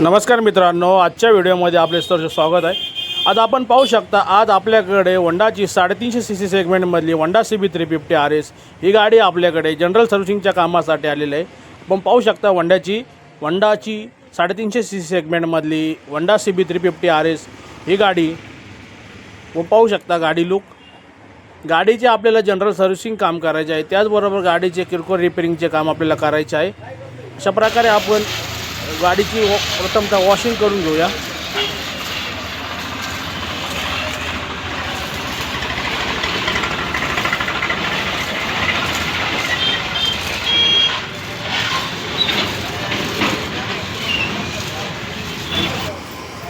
नमस्कार मित्रांनो आजच्या व्हिडिओमध्ये आपले सहर्ष स्वागत आहे. आज आपण पाहू शकता आज आपल्याकडे वंडाची साडेतीनशे C C सेगमेंटमधली Honda C B three fifty R S ही गाडी आपल्याकडे जनरल सर्व्हिसिंगच्या कामासाठी आलेली आहे. आपण पाहू शकता वंड्याची वंडाची साडेतीनशे C C सेगमेंटमधली Honda C B three fifty R S ही गाडी. व पाहू शकता गाडी लुक. गाडीचे आपल्याला जनरल सर्व्हिसिंग काम करायचे आहे. त्याचबरोबर गाडीचे किरकोळ रिपेरिंगचे काम आपल्याला करायचे आहे. अशा प्रकारे आपण गाडीची वॉ प्रथमतः वॉशिंग करून घेऊया.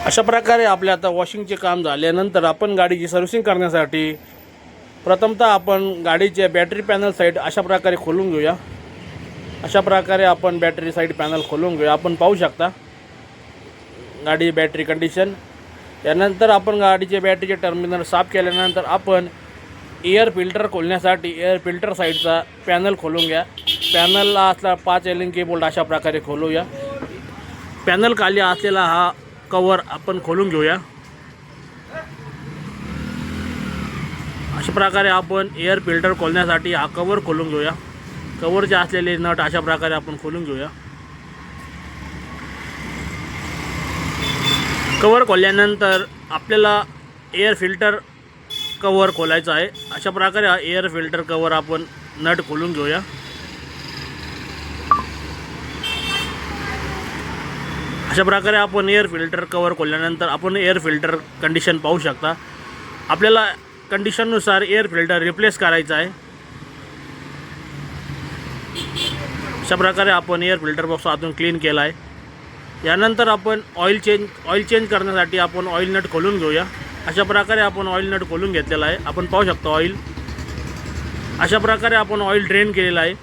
अशा प्रकारे आपल्या आता वॉशिंगचे काम झाल्यानंतर आपण गाडीची सर्व्हिसिंग करण्यासाठी प्रथमतः आपण गाडीचे बॅटरी पॅनल साईड अशा प्रकारे खोलून घेऊया. अशा प्रकारे आपण बॅटरी साईड पॅनल खोलून घेऊया. आपण पाहू शकता गाडी बॅटरी कंडिशन त्यानंतर आपण गाडीचे बॅटरीचे टर्मिनल साफ केल्यानंतर आपण एअर फिल्टर खोलण्यासाठी एअर फिल्टर साईडचा पॅनल खोलून घ्या. पॅनलला असला पाच एल एन के बोल्ट अशा प्रकारे खोलूया. पॅनल खाली असलेला हा कवर आपण खोलून घेऊया. अशा प्रकारे आपण एअर फिल्टर खोलण्यासाठी हा कवर खोलून घेऊया. कवरचे असलेले नट अशा प्रकारे आपण खोलून घेऊया. कवर खोलल्यानंतर आपल्याला एअर फिल्टर कवर खोलायचं आहे. अशा प्रकारे एअर फिल्टर कवर आपण नट खोलून घेऊया. अशा प्रकारे आपण एअर फिल्टर कवर खोलल्यानंतर आपण एअर फिल्टर कंडिशन पाहू शकता. आपल्याला कंडिशननुसार एअर फिल्टर रिप्लेस करायचं आहे. अशा प्रकारे आपण एअर फिल्टर बॉक्स आतून क्लीन केला आहे यानंतर आपण ऑइल चेंज ऑइल चेंज करण्यासाठी आपण ऑइल नट खोलून घेऊया. अशा प्रकारे आपण ऑइल नट खोलून घेतलेला आहे. आपण पाहू शकतो ऑइल अशा प्रकारे आपण ऑइल ड्रेन केलेलं आहे.